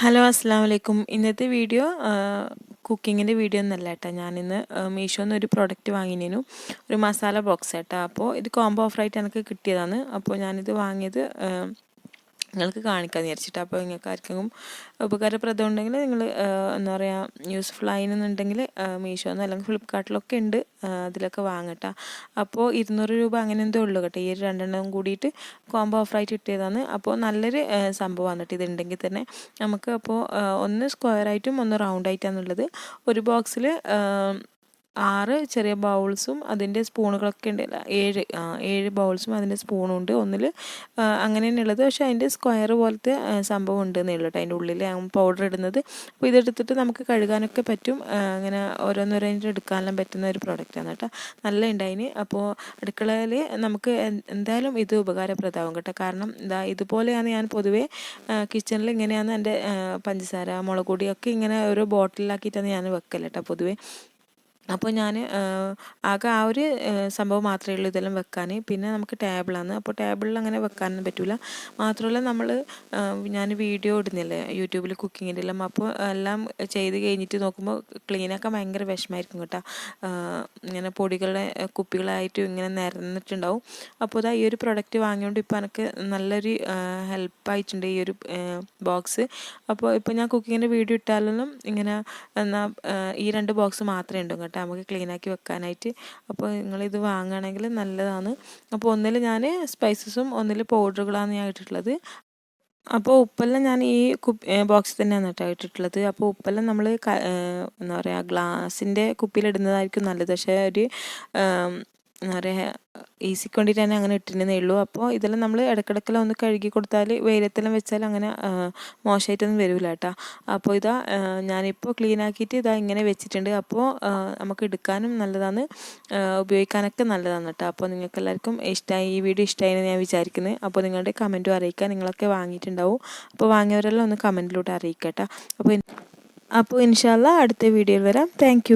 Hello അസ്സാം വലൈക്കും ഇന്നത്തെ വീഡിയോ കുക്കിങ്ങിന്റെ വീഡിയോ ഒന്നല്ല കേട്ടോ. ഞാനിന്ന് മീഷോന്ന് ഒരു പ്രോഡക്റ്റ് വാങ്ങിനു ഒരു മസാല ബോക്സ് കേട്ടോ അപ്പോൾ ഇത് കോംബോ ഓഫറായിട്ട് എനിക്ക് കിട്ടിയതാണ്. അപ്പോൾ ഞാനിത് വാങ്ങിയത് നിങ്ങൾക്ക് കാണിക്കാൻ വിചാരിച്ചിട്ട്. അപ്പോൾ നിങ്ങൾക്ക് ആർക്കെങ്കിലും ഉപകാരപ്രദം ഉണ്ടെങ്കിൽ നിങ്ങൾ എന്താ പറയുക യൂസ്ഫുൾ ആയിരുന്നുണ്ടെങ്കിൽ മീഷോന്ന് അല്ലെങ്കിൽ ഫ്ലിപ്കാർട്ടിലൊക്കെ ഉണ്ട് അതിലൊക്കെ വാങ്ങട്ടോ. അപ്പോൾ ഇരുന്നൂറ് രൂപ അങ്ങനെ എന്തോ ഉള്ളൂ കേട്ടോ. ഈ രണ്ടെണ്ണം കൂടിയിട്ട് കോംബോ ഓഫറായിട്ട് കിട്ടിയതാണ്. അപ്പോൾ നല്ലൊരു സംഭവമാണ് കേട്ടോ ഇതുണ്ടെങ്കിൽ തന്നെ. നമുക്ക് അപ്പോൾ ഒന്ന് സ്ക്വയർ ആയിട്ടും ഒന്ന് റൗണ്ട് ആയിട്ടാണുള്ളത് ഒരു ബോക്സിൽ ആറ് ചെറിയ ബൗൾസും അതിന്റെ സ്പൂണുകളൊക്കെ ഉണ്ട്. ഏഴ് ഏഴ് ബൗൾസും അതിന്റെ സ്പൂണും ഉണ്ട് ഒന്നിൽ. അങ്ങനെ തന്നെയുള്ളത് പക്ഷേ അതിന്റെ സ്ക്വയർ പോലത്തെ സംഭവം ഉണ്ട് എന്നുള്ളൂ അതിന്റെ ഉള്ളിൽ പൗഡർ ഇടുന്നത്. അപ്പോൾ ഇതെടുത്തിട്ട് നമുക്ക് കഴുകാനൊക്കെ പറ്റും. അങ്ങനെ ഓരോന്നോരോന്നിട്ട് എടുക്കാനെല്ലാം പറ്റുന്ന ഒരു പ്രോഡക്റ്റാണ് കേട്ടോ. നല്ല ഉണ്ടായിന്. അപ്പോൾ അടുക്കളയിൽ നമുക്ക് എന്തായാലും ഇത് ഉപകാരപ്രദമാകും കേട്ടോ. കാരണം ഇതാ ഇതുപോലെയാണ് ഞാൻ പൊതുവേ കിച്ചണിൽ ഇങ്ങനെയാണ് എന്റെ പഞ്ചസാര മുളക് പൊടിയൊക്കെ ഇങ്ങനെ ഒരു ബോട്ടിലാക്കിയിട്ടാണ് ഞാൻ വെക്കൽ കേട്ടോ പൊതുവേ. അപ്പോൾ ഞാൻ ആകെ ആ ഒരു സംഭവം മാത്രമേ ഉള്ളൂ ഇതെല്ലാം വെക്കാൻ പിന്നെ നമുക്ക് ടേബിളാണ്. അപ്പോൾ ടേബിളിൽ അങ്ങനെ വെക്കാനൊന്നും പറ്റില്ല മാത്രമല്ല നമ്മൾ ഞാൻ വീഡിയോ ഇടുന്നില്ലേ? യൂട്യൂബിൽ കുക്കിങ്ങിന്റെ എല്ലാം. അപ്പോൾ എല്ലാം ചെയ്ത് കഴിഞ്ഞിട്ട് നോക്കുമ്പോൾ ക്ലീനാക്കാൻ ഭയങ്കര വിഷമമായിരിക്കും കേട്ടോ. ഇങ്ങനെ പൊടികളുടെ കുപ്പികളായിട്ടും ഇങ്ങനെ നിരന്നിട്ടുണ്ടാവും. അപ്പോൾ ഇതാ ഈ ഒരു പ്രൊഡക്റ്റ് വാങ്ങിയോണ്ട് ഇപ്പോൾ എനിക്ക് നല്ലൊരു ഹെൽപ്പായിട്ടുണ്ട് ഈ ഒരു ബോക്സ്. അപ്പോൾ ഇപ്പോൾ ഞാൻ കുക്കിങ്ങിന്റെ വീഡിയോ ഇട്ടാലൊന്നും ഇങ്ങനെ എന്നാൽ ഈ രണ്ട് ബോക്സ് മാത്രമേ ഉണ്ടാവും കേട്ടോ. നമുക്ക് ക്ലീനാക്കി വെക്കാനായിട്ട്. അപ്പോൾ നിങ്ങളിത് വാങ്ങുകയാണെങ്കിൽ നല്ലതാണ്. അപ്പോൾ ഒന്നിൽ ഞാൻ സ്പൈസസും ഒന്നിൽ പൗഡറുകളാണ് ഞാൻ ഇട്ടിട്ടുള്ളത്. അപ്പോൾ ഉപ്പെല്ലാം ഞാൻ ഈ കുപ്പി ബോക്സിൽ തന്നെയാണ് കേട്ടോ ഇട്ടിട്ടുള്ളത്. അപ്പോൾ ഉപ്പെല്ലാം നമ്മൾ എന്താ പറയുക ഗ്ലാസിന്റെ കുപ്പിയിലിടുന്നതായിരിക്കും നല്ലത്. പക്ഷേ ഒരു എന്താ പറയുക ഈസിക്ക് തന്നെ അങ്ങനെ ഇട്ടിരുന്നേ ഉള്ളൂ. അപ്പോൾ ഇതെല്ലാം നമ്മൾ ഇടയ്ക്കിടയ്ക്കെല്ലാം ഒന്ന് കഴുകി കൊടുത്താൽ വെയിലത്തെല്ലാം വെച്ചാൽ അങ്ങനെ മോശമായിട്ടൊന്നും വരില്ല കേട്ടോ. അപ്പോൾ ഇതാ ഞാനിപ്പോൾ ക്ലീൻ ആക്കിയിട്ട് ഇതാ ഇങ്ങനെ വെച്ചിട്ടുണ്ട്. അപ്പോൾ നമുക്ക് എടുക്കാനും നല്ലതാണ് ഉപയോഗിക്കാനൊക്കെ നല്ലതാണ് കേട്ടോ. അപ്പോൾ നിങ്ങൾക്ക് എല്ലാവർക്കും ഇഷ്ടമായി ഈ വീഡിയോ ഇഷ്ടമായി എന്ന് ഞാൻ വിചാരിക്കുന്നത് അപ്പോൾ നിങ്ങളുടെ കമന്റും അറിയിക്കുക നിങ്ങളൊക്കെ വാങ്ങിയിട്ടുണ്ടാവും. അപ്പോൾ വാങ്ങിയവരെല്ലാം ഒന്ന് കമന്റിലൂടെ അറിയിക്കുക കേട്ടോ അപ്പോൾ അപ്പോൾ ഇൻഷാല്ല അടുത്ത വീഡിയോയിൽ വരാം. താങ്ക്